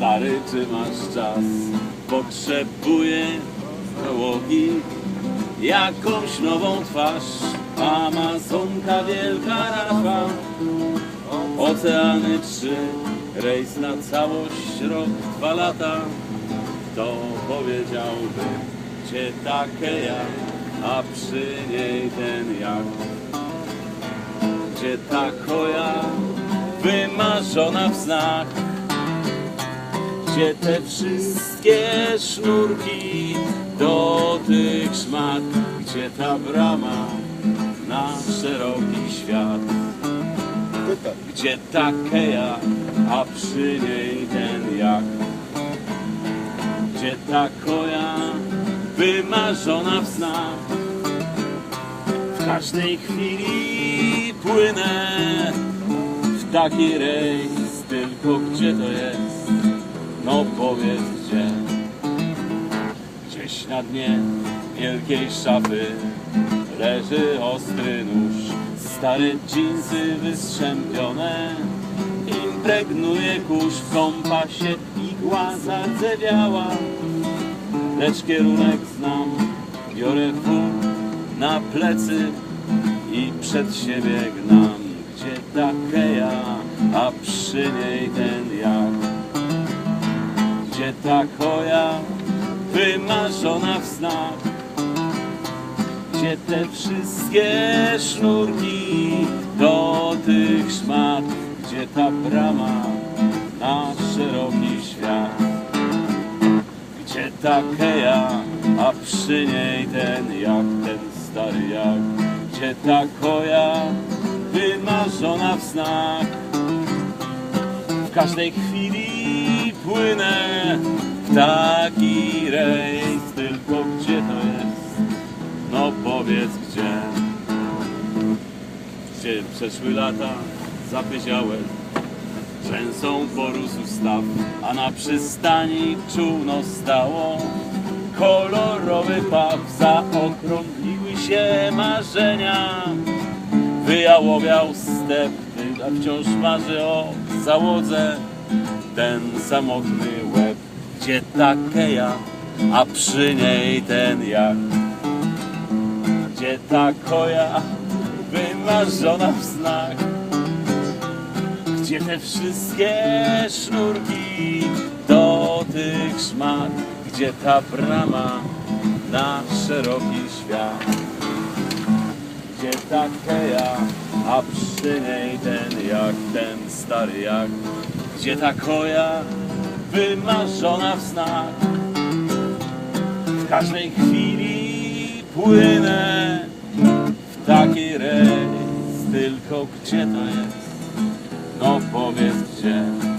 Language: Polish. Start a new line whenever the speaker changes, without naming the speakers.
Stary, czy masz czas? Potrzebuję załogi Jakąś nową twarz. Amazonka, wielka rafa Oceany trzy. Rejs na całość, rok, dwa lata. To powiedziałby Gdzie ta keja A przy niej ten jak. Gdzie ta koja Wymarzona w znak gdzie te wszystkie sznurki do tych szmat, gdzie ta brama na szeroki świat, gdzie ta keja, a przy niej ten jak, gdzie ta koja wymarzona w znak, w każdej chwili płynę w taki rejs, tylko gdzie to jest? No powiedz gdzie? Gdzieś na dnie wielkiej szafy Leży ostry nóż. Stare dżinsy wystrzępione Impregnuje kurz w kompasie Igła zardzewiała. Lecz kierunek znam Biorę wół na plecy I przed siebie gnam. Gdzie ta keja A przy niej ten jak ta koja wymarzona w znak, gdzie te wszystkie sznurki do tych szmat, gdzie ta brama na szeroki świat, gdzie ta keja, a przy niej ten jak ten stary jak, gdzie ta koja wymarzona w znak, w każdej chwili płynę w taki rejs, tylko gdzie to jest? No powiedz gdzie. Gdzie przeszły lata zapyziałe, rzęsą porósł staw, a na przystani czółno stało. Kolorowy paw, zaokrągliły się marzenia, wyjałowiał step, a wciąż marzy o załodze ten samotny łeb, gdzie ta keja, a przy niej ten jak. Gdzie ta koja, wymarzona w znak, gdzie te wszystkie sznurki do tych szmat, gdzie ta brama na szeroki świat. Gdzie ta keja, a przy niej ten jak, ten stary jak gdzie ta koja wymarzona w znak. W każdej chwili płynę w taki rejs, tylko gdzie to jest? No powiedz gdzie.